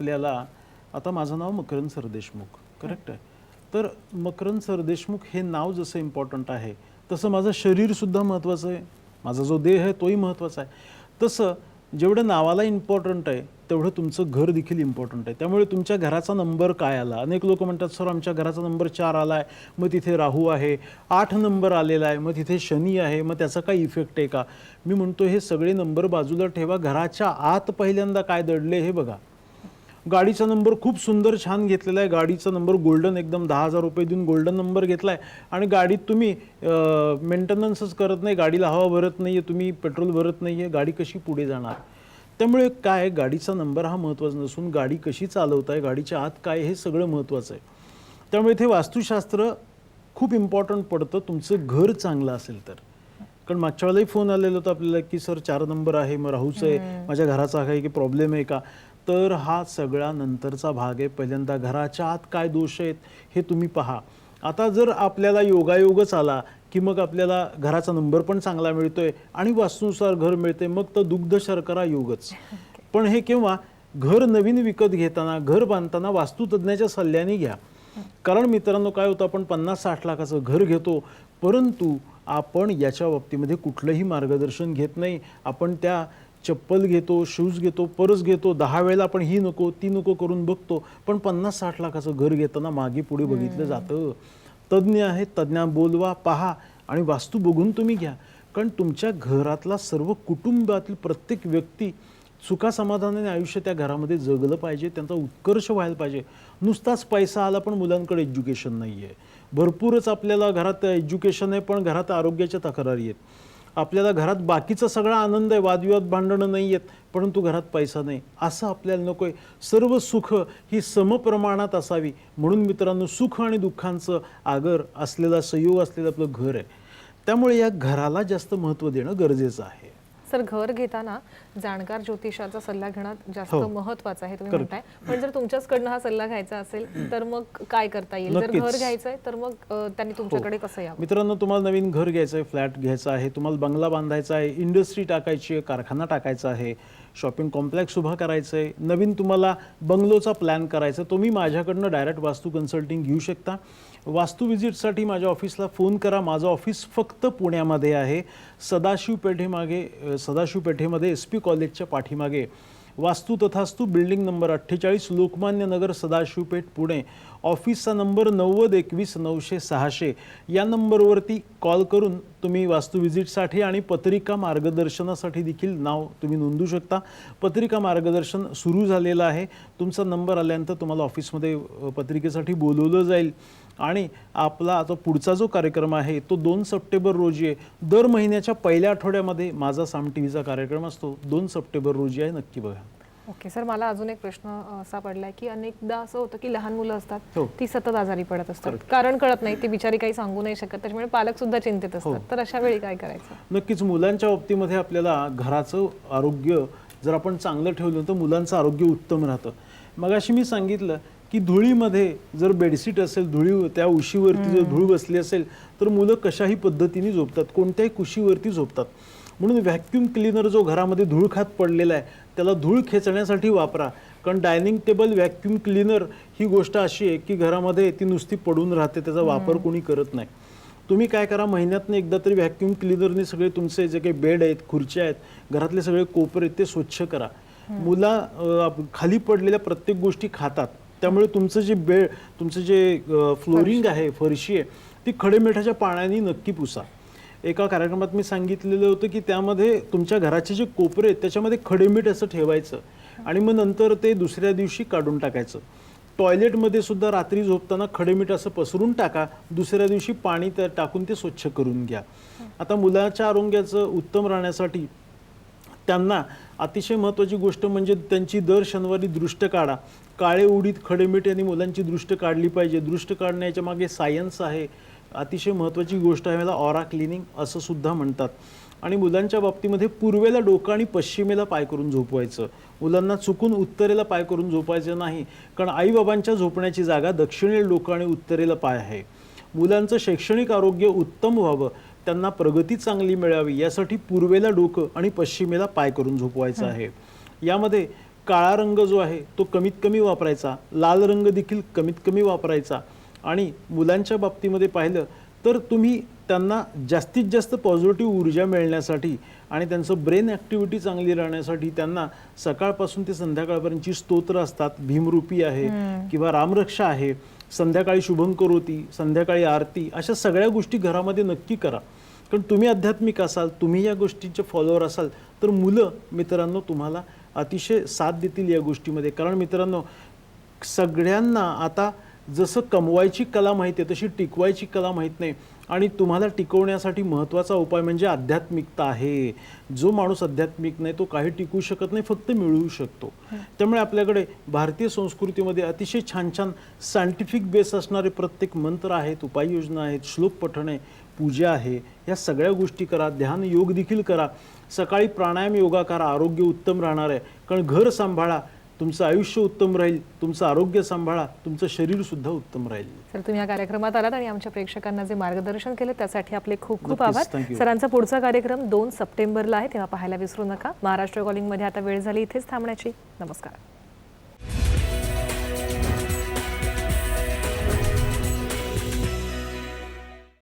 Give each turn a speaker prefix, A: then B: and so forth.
A: आपल्याला आता माझं नाव मकरंद सरदेशमुख करेक्ट आहे? तर मकरंद सरदेशमुख हे नाव जसं इम्पॉर्टंट आहे तसं माझं शरीरसुद्धा महत्त्वाचं आहे. माझा जो देह आहे तोही महत्त्वाचा आहे. तसं जेवढं नावाला इम्पॉर्टंट आहे तेवढं तुमचं घर देखील इम्पॉर्टंट आहे. त्यामुळे तुमच्या घराचा नंबर काय आला? अनेक लोक म्हणतात सर आमच्या घराचा नंबर चार आला आहे मग तिथे राहू आहे. आठ नंबर आलेला आहे मग तिथे शनी आहे मग त्याचा काय इफेक्ट आहे का? मी म्हणतो हे सगळे नंबर बाजूला ठेवा. घराच्या आत पहिल्यांदा काय दडले हे बघा. गाडीचा नंबर खूप सुंदर छान घेतलेला आहे. गाडीचा नंबर गोल्डन एकदम दहा हजार रुपये देऊन गोल्डन नंबर घेतला आहे आणि गाडीत तुम्ही मेंटेनन्सच करत नाही. गाडीला हवा भरत नाही आहे तुम्ही पेट्रोल भरत नाही आहे गाडी कशी पुढे जाणार? त्यामुळे काय गाडीचा नंबर हा महत्त्वाचा नसून गाडी कशी चालवताय गाडीच्या आत काय हे सगळं महत्त्वाचं आहे. त्यामुळे इथे वास्तुशास्त्र खूप इम्पॉर्टंट पडतं. तुमचं घर चांगलं असेल तर. कारण मागच्या वेळेलाही फोन आलेला होता आपल्याला की सर चार नंबर आहे मग राहूच आहे. माझ्या घराचा काही प्रॉब्लेम आहे का? तर हा सगळा नंतरचा भाग आहे. पहिल्यांदा घराच्या आत काय दोष आहेत हे तुम्ही पहा. आता जर आपल्याला योगायोगच आला की मग आपल्याला घराचा नंबर पण चांगला मिळतोय आणि वास्तूनुसार घर मिळते मग तर दुग्ध शर्करा योगच. पण हे केव्हा? घर नवीन विकत घेताना घर बांधताना वास्तुतज्ञाच्या सल्ल्याने घ्या. कारण मित्रांनो काय होतं आपण पन्नास साठ लाखाचं घर घेतो परंतु आपण याच्या बाबतीमध्ये कुठलंही मार्गदर्शन घेत नाही. आपण त्या चप्पल घेतो शूज घेतो परस घेतो दहा वेळेला आपण ही नको ती नको करून बघतो. पण पन्नास साठ लाखाचं घर घेताना मागे पुढे बघितलं जातं. तज्ज्ञ आहेत तज्ज्ञा बोलवा पहा आणि वास्तू बघून तुम्ही घ्या. कारण तुमच्या घरातला सर्व कुटुंबातील प्रत्येक व्यक्ती सुखा समाधानाने आयुष्य त्या घरामध्ये जगलं पाहिजे त्यांचा उत्कर्ष व्हायला पाहिजे. नुसताच पैसा आला पण मुलांकडे एज्युकेशन नाही आहे भरपूरच आपल्याला घरात एज्युकेशन आहे पण घरात आरोग्याच्या तक्रारी आहेत. आपल्याला घरात बाकीचा सगळा आनंद आहे वादविवाद भांडणं नाही आहेत परंतु घरात पैसा नाही. असं आपल्याला नको आहे सर्व सुख ही समप्रमाणात असावी. म्हणून मित्रांनो सुख आणि दुःखांचं आगर असलेला संयोग असलेलं आपलं घर आहे. त्यामुळे या घराला जास्त महत्त्व देणं गरजेचं आहे.
B: सर घर घेताना जाणकार ज्योतिषाचा सल्ला घेणं जास्त
A: हो.
B: महत्वाचं आहे तुम्ही म्हणताय. पण जर तुमच्याचकडनं हा सल्ला घ्यायचा असेल तर मग काय करता येईल? जर
A: नक्कीच.
B: घर घ्यायचंय तर मग अ, त्यांनी तुमच्याकडे कसं यावं?
A: मित्रांनो तुम्हाला नवीन घर घ्यायचं आहे फ्लॅट घ्यायचा आहे तुम्हाला बंगला बांधायचा आहे इंडस्ट्री टाकायची आहे कारखाना टाकायचा आहे शॉपिंग कॉम्प्लेक्स उभा करायचं आहे नवीन तुम्हाला बंगलोचा प्लॅन करायचा आहे तुम्ही माझ्याकडनं डायरेक्ट वास्तू कन्सल्टिंग घेऊ शकता. वास्तू विजिटसाठी माझ्या ऑफिसला फोन करा. माझं ऑफिस फक्त पुण्यामध्ये आहे. सदाशिव पेठेमागे सदाशिव पेठेमध्ये एस पी कॉलेजच्या पाठीमागे. वास्तू तथास्तू बिल्डिंग नंबर अठ्ठेचाळीस लोकमान्य नगर सदाशिवपेठ पुणे. ऑफिसचा नंबर नव्वद एकवीस नऊशे सहाशे. या नंबरवरती कॉल करून तुम्ही वास्तू व्हिजिटसाठी आणि पत्रिका मार्गदर्शनासाठी देखील नाव तुम्ही नोंदवू शकता. पत्रिका मार्गदर्शन सुरू झालेलं आहे. तुमचा नंबर आल्यानंतर तुम्हाला ऑफिसमध्ये पत्रिकेसाठी बोलवलं जाईल. आणि आपला आता पुढचा जो कार्यक्रम आहे तो दोन सप्टेंबर रोजी आहे. दर महिन्याच्या पहिल्या आठवड्यामध्ये माझा साम टी व्हीचा कार्यक्रम असतो. दोन सप्टेंबर रोजी आहे नक्की बघा.
B: ओके सर मला अजून एक प्रश्न असा पडलाय की अनेकदा असं होतं की लहान मुलं असतात
A: हो.
B: ती सतत आजारी पडत असतात. कारण कळत नाही ती बिचारी काही सांगू नाही शकत. त्याच्यामुळे पालक सुद्धा चिंतित
A: हो.
B: असतात तर अशा वेळी काय करायचं?
A: नक्कीच मुलांच्या बाबतीमध्ये आपल्याला घराचं आरोग्य जर आपण चांगलं ठेवलं तर मुलांचं आरोग्य उत्तम राहतं. मगाशी मी सांगितलं की धुळीमध्ये जर बेडशीट असेल धुळी त्या उशीवरती जर धूळ बसली असेल तर मुलं कशाही पद्धतीने झोपतात कोणत्याही कुशीवरती झोपतात. म्हणून व्हॅक्यूम क्लिनर जो घरामध्ये धूळ खात पडलेला आहे त्याला धूळ खेचण्यासाठी वापरा. कारण डायनिंग टेबल व्हॅक्यूम क्लिनर ही गोष्ट अशी आहे की घरामध्ये ती नुसती पडून राहते त्याचा वापर कोणी करत नाही. तुम्ही काय करा महिन्यातनं एकदा तरी व्हॅक्यूम क्लिनरने सगळे तुमचे जे काही बेड आहेत खुर्च्या आहेत घरातले सगळे कोपर आहेत ते स्वच्छ करा. मुला खाली पडलेल्या प्रत्येक गोष्टी खातात. त्यामुळे तुमचं जे बेड तुमचं जे फ्लोरिंग आहे फरशी आहे ती खडेमिठाच्या पाण्याने नक्की पुसा. एका कार्यक्रमात मी सांगितलेलं होतं की त्यामध्ये तुमच्या घराचे जे कोपरे आहेत त्याच्यामध्ये खडेमीठ असं ठेवायचं आणि मग नंतर ते दुसऱ्या दिवशी काढून टाकायचं. टॉयलेटमध्ये सुद्धा रात्री झोपताना खडेमीठ असं पसरून टाका दुसऱ्या दिवशी पाणी त्या टाकून ते स्वच्छ करून घ्या. आता मुलाच्या आरोग्याचं उत्तम राहण्यासाठी त्यांना अतिशय महत्त्वाची गोष्ट म्हणजे त्यांची दर शनिवारी दृष्ट काढा. काळे उडीद खडेमीठ यांनी मुलांची दृष्ट काढली पाहिजे. दृष्ट काढण्याच्या मागे सायन्स आहे. अतिशय महत्त्वाची गोष्ट आहे. याला ऑरा क्लिनिंग असं सुद्धा म्हणतात. आणि मुलांच्या बाबतीमध्ये पूर्वेला डोकं आणि पश्चिमेला पाय करून झोपवायचं. मुलांना चुकून उत्तरेला पाय करून झोपायचं नाही. कारण आईबाबांच्या झोपण्याची जागा दक्षिणेला डोकं आणि उत्तरेला पाय आहे. मुलांचं शैक्षणिक आरोग्य उत्तम व्हावं. त्यांना प्रगती चांगली मिळावी. यासाठी पूर्वेला डोकं आणि पश्चिमेला पाय करून झोपवायचं आहे. यामध्ये काळा रंग जो आहे तो कमीत कमी वापरायचा लाल रंग देखील कमीत कमी वापरायचा. आणि मुलांच्या बाबतीमध्ये पाहिलं तर तुम्ही त्यांना जास्तीत जास्त पॉझिटिव्ह ऊर्जा मिळण्यासाठी आणि त्यांचं ब्रेन ॲक्टिव्हिटी चांगली राहण्यासाठी त्यांना सकाळपासून ते संध्याकाळपर्यंतची स्तोत्र असतात. भीमरूपी आहे किंवा रामरक्षा आहे. संध्याकाळी शुभंकरोती संध्याकाळी आरती अशा सगळ्या गोष्टी घरामध्ये नक्की करा. कारण तुम्ही आध्यात्मिक असाल तुम्ही या गोष्टींचे फॉलोअर असाल तर मुलं मित्रांनो तुम्हाला अतिशय साथ देतील या गोष्टीमध्ये. कारण मित्रांनो सगळ्यांना आता जसं कमवायची कला माहिती आहे तशी टिकवायची कला माहीत नाही. आणि तुम्हाला टिकवण्यासाठी महत्त्वाचा उपाय म्हणजे आध्यात्मिकता आहे. जो माणूस आध्यात्मिक नाही तो काही टिकू शकत नाही फक्त मिळवू शकतो. त्यामुळे आपल्याकडे भारतीय संस्कृतीमध्ये अतिशय छान छान सायंटिफिक बेस असणारे प्रत्येक मंत्र आहेत उपाययोजना आहेत श्लोक पठण आहे पूजा आहे या सगळ्या गोष्टी करा ध्यान योग देखील करा. सकाळी प्राणायाम योगा करा आरोग्य उत्तम राहणार आहे. कारण घर सांभाळा तुमचं आयुष्य उत्तम राहील तुमचं आरोग्य सांभाळा तुमचं शरीर सुद्धा उत्तम राहील.
B: सर तुम्ही या कार्यक्रमात आलात आणि आमच्या प्रेक्षकांना जे मार्गदर्शन केलं त्यासाठी आपले खूप खूप आभार. सरांचा पुढचा कार्यक्रम दोन सप्टेंबरला आहे तेव्हा पाहायला विसरू नका. महाराष्ट्र कॉलिंगमध्ये आता वेळ झाली इथेच थांबण्याची. नमस्कार.